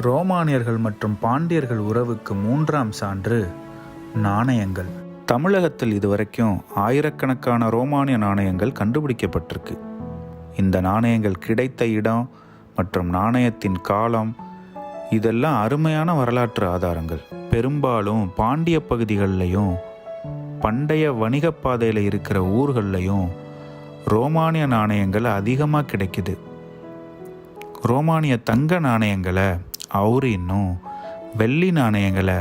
ரோமானியர்கள் மற்றும் பாண்டியர்கள் உறவுக்கு மூன்றாம் சான்று நாணயங்கள். தமிழகத்தில் இதுவரைக்கும் ஆயிரக்கணக்கான ரோமானிய நாணயங்கள் கண்டுபிடிக்கப்பட்டிருக்கு. இந்த நாணயங்கள் கிடைத்த இடம் மற்றும் நாணயத்தின் காலம் இதெல்லாம் அருமையான வரலாற்று ஆதாரங்கள். பெரும்பாலும் பாண்டிய பகுதிகளிலையும் பண்டைய வணிகப் பாதையில் இருக்கிற ஊர்கள்லையும் ரோமானிய நாணயங்கள் அதிகமாக கிடைக்குது. ரோமானிய தங்க நாணயங்களை அவுரின்னும் வெள்ளி நாணயங்களை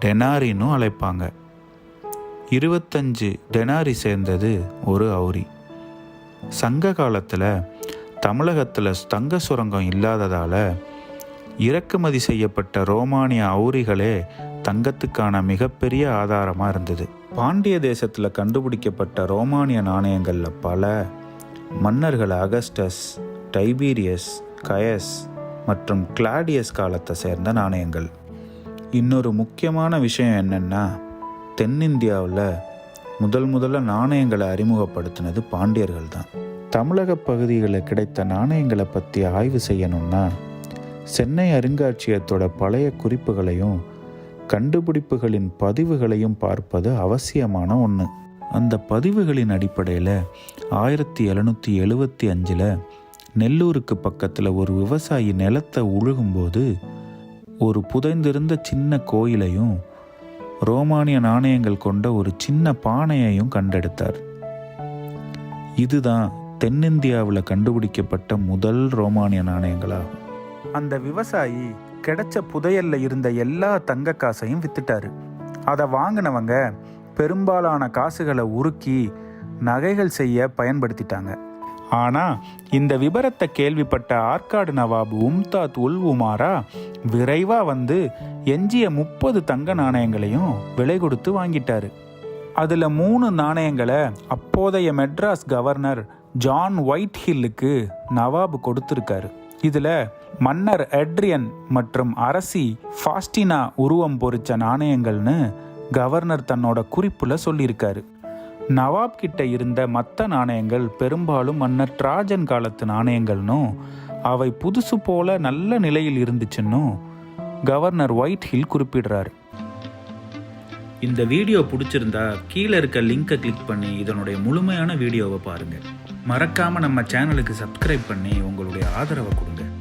டெனாரின்னும் அழைப்பாங்க. இருபத்தஞ்சு டெனாரி சேர்ந்தது ஒரு அவுரி. சங்க காலத்தில் தமிழகத்தில் தங்க சுரங்கம் இல்லாததால் இறக்குமதி செய்யப்பட்ட ரோமானிய அவுரிகளே தங்கத்துக்கான மிகப்பெரிய ஆதாரமாக இருந்தது. பாண்டிய தேசத்தில் கண்டுபிடிக்கப்பட்ட ரோமானிய நாணயங்களில் பல மன்னர்கள் அகஸ்டஸ் டைபீரியஸ் கயஸ் மற்றும் கிளாடியஸ் காலத்தை சேர்ந்த நாணயங்கள். இன்னொரு முக்கியமான விஷயம் என்னென்னா தென்னிந்தியாவில் முதல் முதல்ல நாணயங்களை அறிமுகப்படுத்தினது பாண்டியர்கள் தான். தமிழக பகுதிகளில் கிடைத்த நாணயங்களை பற்றி ஆய்வு செய்யணும்னா சென்னை அருங்காட்சியகத்தோட பழைய குறிப்புகளையும் கண்டுபிடிப்புகளின் பதிவுகளையும் பார்ப்பது அவசியமான ஒன்று அந்த பதிவுகளின் அடிப்படையில் ஆயிரத்தி எழுநூற்றி எழுபத்தி அஞ்சில் நெல்லூருக்கு பக்கத்தில் ஒரு விவசாயி நிலத்தை உழுகும்போது ஒரு புதைந்திருந்த சின்ன கோயிலையும் ரோமானிய நாணயங்கள் கொண்ட ஒரு சின்ன பானையையும் கண்டெடுத்தார். இதுதான் தென்னிந்தியாவில் கண்டுபிடிக்கப்பட்ட முதல் ரோமானிய நாணயங்களாகும். அந்த விவசாயி கிடைச்ச புதையல்ல இருந்த எல்லா தங்க காசையும் வித்துட்டாரு. அதை வாங்கினவங்க பெரும்பாலான காசுகளை உருக்கி நகைகள் செய்ய பயன்படுத்திட்டாங்க. ஆனா இந்த விபரத்தை கேள்விப்பட்ட ஆற்காடு நவாப் உம்தாத் உல் உமாரா விரைவா வந்து எஞ்சிய முப்பது தங்க நாணயங்களையும் விலை கொடுத்து வாங்கிட்டாரு. அதுல மூணு நாணயங்களை அப்போதைய மெட்ராஸ் கவர்னர் ஜான் ஒயிட் ஹில்லுக்கு நவாப் கொடுத்திருக்காரு. இதுல மன்னர் எட்ரியன் மற்றும் அரசி ஃபாஸ்டினா உருவம் பொறிச்ச நாணயங்கள்னு கவர்னர் தன்னோட குறிப்புல சொல்லியிருக்காரு. நவாப் கிட்ட இருந்த மற்ற நாணயங்கள் பெரும்பாலும் மன்னர் ட்ராஜன் காலத்து நாணயங்கள்னும் அவை புதுசு போல நல்ல நிலையில் இருந்துச்சுன்னும் கவர்னர் ஒயிட் ஹில் குறிப்பிடுறாரு. இந்த வீடியோ பிடிச்சிருந்தா கீழே இருக்க லிங்கை கிளிக் பண்ணி இதனுடைய முழுமையான வீடியோவை பாருங்கள் மறக்காம நம்ம சேனலுக்கு சப்ஸ்கிரைப் பண்ணி உங்களுடைய ஆதரவை கொடுங்க.